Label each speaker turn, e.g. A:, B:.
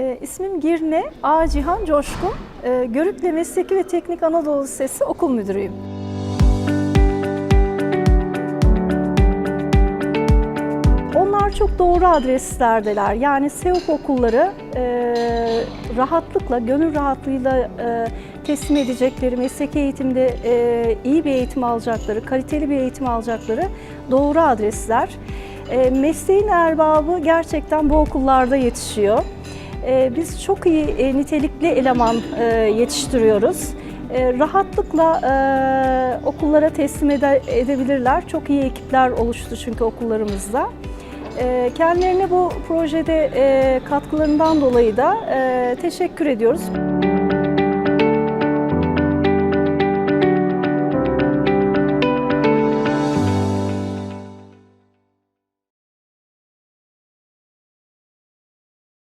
A: E, ismim Girne A. Cihan Coşkun. E, Görükle Mesleki ve Teknik Anadolu Lisesi okul müdürüyüm. Onlar çok doğru adreslerdeler. Yani SEOP okulları e, rahatlıkla, gönül rahatlığıyla e, teslim edecekleri, mesleki eğitimde e, iyi bir eğitim alacakları, kaliteli bir eğitim alacakları doğru adresler. E, mesleğin erbabı gerçekten bu okullarda yetişiyor. E, biz çok iyi e, nitelikli eleman e, yetiştiriyoruz. E, rahatlıkla okullara teslim ede- edebilirler. Çok iyi ekipler oluştu çünkü okullarımızda. Kendilerine bu projede katkılarından dolayı da teşekkür ediyoruz.